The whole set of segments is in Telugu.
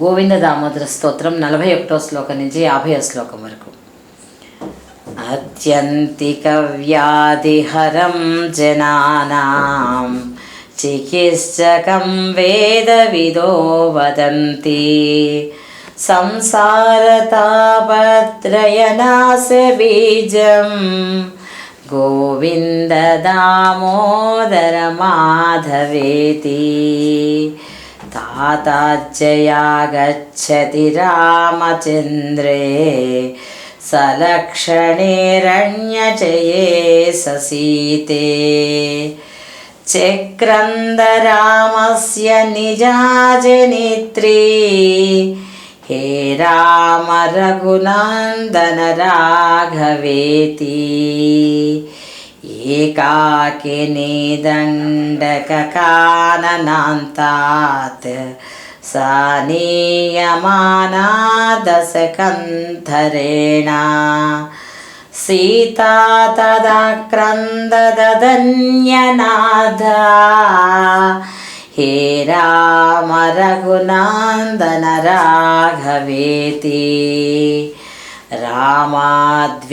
గోవింద దామోదర స్తోత్రం నలభై ఒకటో శ్లోకం నుంచి యాభై శ్లోకం వరకు. అత్యంతిక వ్యాధిహరం జనానాం చికిత్సకం వేద విదో వదంతి. సంసారతాపత్రయనాశ బీజం. గోవింద దామోదర మాధవేతి. ताताज्यया गच्छति रामचन्द्रे सलक्षणेरण्यचये ससीते चक्रन्दरामस्य निजाजनेत्री हे राम रघुनन्दन राघवेति ఏకాకి నీదండక కాననాంతాత్ సానీయమానా దశకంధరేణ సీతా తదా క్రందదన్యనాథ హే రామ రఘునందన రాఘవేతి रामाद्वियुक्ता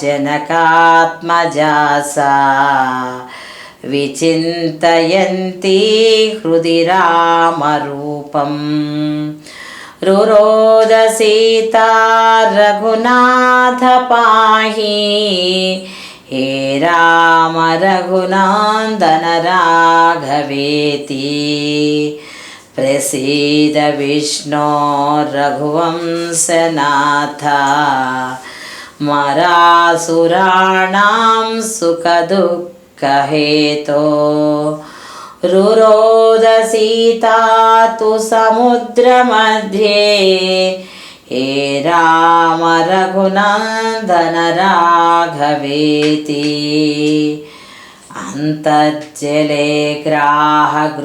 जनकात्मजा सा विचिन्तयन्ती हृदि रामरूपम् रुरोदसीता रघुनाथ पाहि हे राम रघुनन्दन राघवेति प्रसीद विष्णो रघुवंशनाथ मरासुराणां सुखदुःख कहेतो रुरोदसीता तु समुद्रमध्ये हे राम रघुनन्दन राघवेति अन्तर्जले ग्राहगृहीतपादो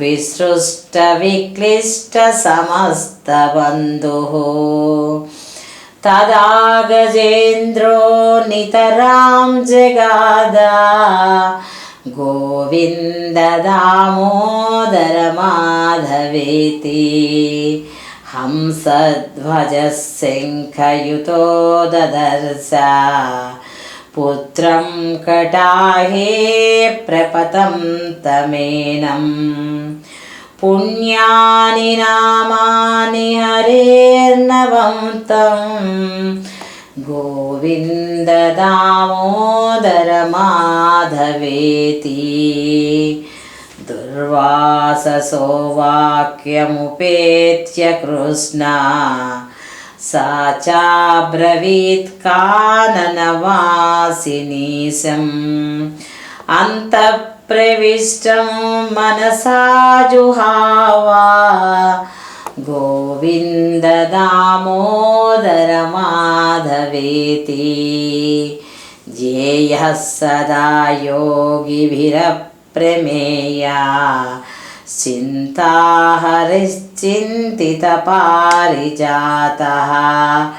विसृष्टविक्लिष्टसमस्तबन्धुः तदा गजेन्द्रो नितरां जगादा गोविन्द दामोदर माधवेति हंसध्वजः शङ्खयुतो ददर्श। पुत्रं कटाहे प्रपतं तमेनम् पुण्यानि नामानि हरेर्नवं तं गोविन्द दामोदर माधवेति दुर्वाससो वाक्यमुपेत्य कृष्णा। सा चा ब्रवीत्काननवासिनीशम् अन्तः मनसा जुहावा। गोविन्ददामोदरमाधवेति ज्येयः सदा योगिभिरप् प्रमेया। चिन्ता हरिश्चिन्तितपारिजातः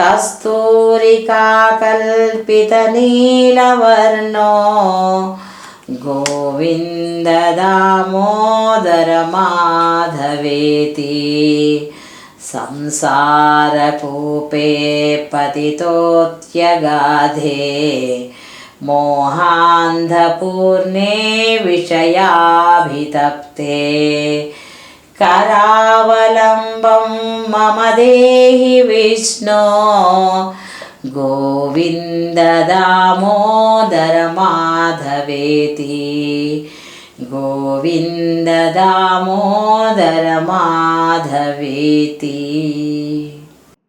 कस्तूरिकाकल्पितनीलवर्णो। गोविन्ददामोदरमाधवेति। संसारपूपे पतितोऽत्यगाधे। मोहान्धपूर्णे विषयाभितप्ते। करावलम्बं मम देहि विष्णो। गोविन्द दामोदर